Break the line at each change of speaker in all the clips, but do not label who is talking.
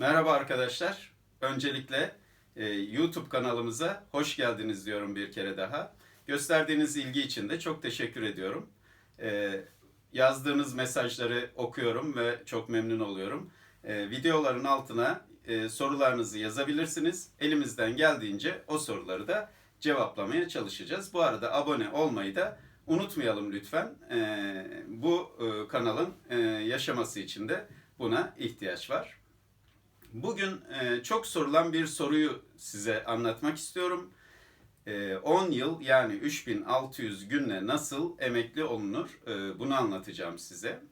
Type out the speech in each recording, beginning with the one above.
Merhaba arkadaşlar. Öncelikle e, YouTube kanalımıza hoş geldiniz diyorum bir kere daha. Gösterdiğiniz ilgi için de çok teşekkür ediyorum. E, yazdığınız mesajları okuyorum ve çok memnun oluyorum. E, videoların altına e, sorularınızı yazabilirsiniz. Elimizden geldiğince o soruları da cevaplamaya çalışacağız. Bu arada abone olmayı da unutmayalım lütfen. E, bu e, kanalın e, yaşaması için de buna ihtiyaç var. Bugün e, çok sorulan bir soruyu size anlatmak istiyorum. E, 10 yıl yani 3600 günle nasıl emekli olunur E, bunu anlatacağım size.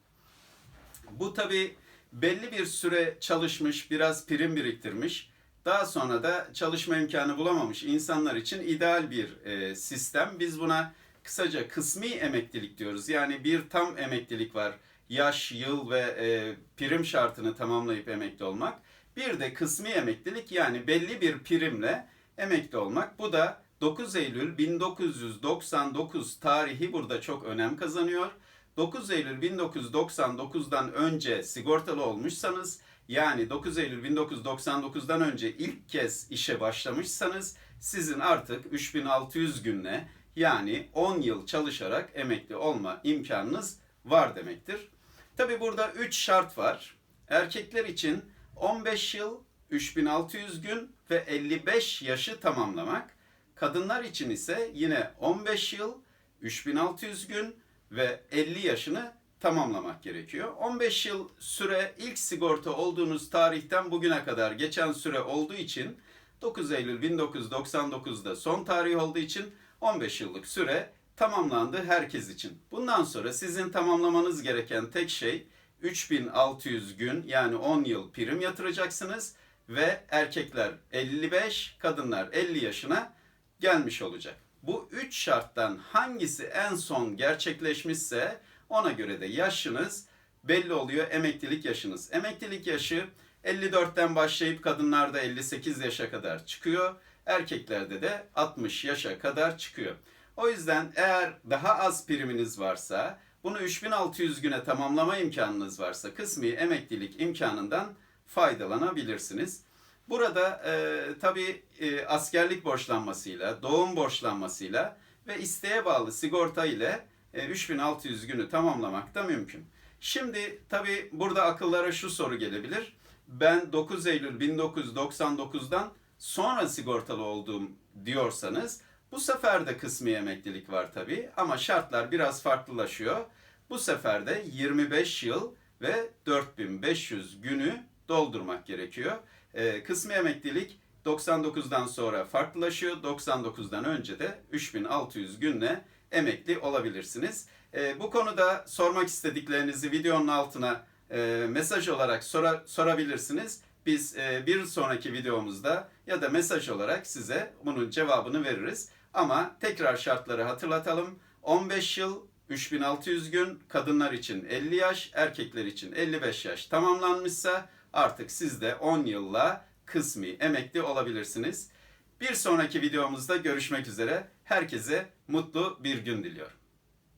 Bu tabi belli bir süre çalışmış, biraz prim biriktirmiş, daha sonra da çalışma imkanı bulamamış insanlar için ideal bir e, sistem. Biz buna kısaca kısmi emeklilik diyoruz. Yani bir tam emeklilik var. Yaş, yıl ve e, prim şartını tamamlayıp emekli olmak. Bir de kısmi emeklilik yani belli bir primle emekli olmak. Bu da 9 Eylül 1999 tarihi burada çok önem kazanıyor. 9 Eylül 1999'dan önce sigortalı olmuşsanız yani 9 Eylül 1999'dan önce ilk kez işe başlamışsanız sizin artık 3600 günle yani 10 yıl çalışarak emekli olma imkanınız var demektir. Tabi burada 3 şart var. Erkekler için 15 yıl, 3600 gün ve 55 yaşı tamamlamak. Kadınlar için ise yine 15 yıl, 3600 gün ve 50 yaşını tamamlamak gerekiyor. 15 yıl süre ilk sigorta olduğunuz tarihten bugüne kadar geçen süre olduğu için 9 Eylül 1999'da son tarih olduğu için 15 yıllık süre tamamlandı herkes için. Bundan sonra sizin tamamlamanız gereken tek şey 3600 gün yani 10 yıl prim yatıracaksınız ve erkekler 55, kadınlar 50 yaşına gelmiş olacak. Bu üç şarttan hangisi en son gerçekleşmişse ona göre de yaşınız belli oluyor emeklilik yaşınız. Emeklilik yaşı 54'ten başlayıp kadınlarda 58 yaşa kadar çıkıyor. Erkeklerde de 60 yaşa kadar çıkıyor. O yüzden eğer daha az priminiz varsa bunu 3600 güne tamamlama imkanınız varsa kısmi emeklilik imkanından faydalanabilirsiniz. Burada e, tabii e, askerlik borçlanmasıyla, doğum borçlanmasıyla ve isteğe bağlı sigorta ile e, 3600 günü tamamlamak da mümkün. Şimdi tabii burada akıllara şu soru gelebilir. Ben 9 Eylül 1999'dan sonra sigortalı olduğum diyorsanız bu sefer de kısmi emeklilik var tabii ama şartlar biraz farklılaşıyor. Bu sefer de 25 yıl ve 4500 günü doldurmak gerekiyor. Ee, kısmi emeklilik 99'dan sonra farklılaşıyor. 99'dan önce de 3600 günle emekli olabilirsiniz. Ee, bu konuda sormak istediklerinizi videonun altına e, mesaj olarak sora, sorabilirsiniz. Biz e, bir sonraki videomuzda ya da mesaj olarak size bunun cevabını veririz. Ama tekrar şartları hatırlatalım. 15 yıl 3600 gün kadınlar için 50 yaş, erkekler için 55 yaş tamamlanmışsa artık siz de 10 yılla kısmi emekli olabilirsiniz. Bir sonraki videomuzda görüşmek üzere. Herkese mutlu bir gün diliyorum.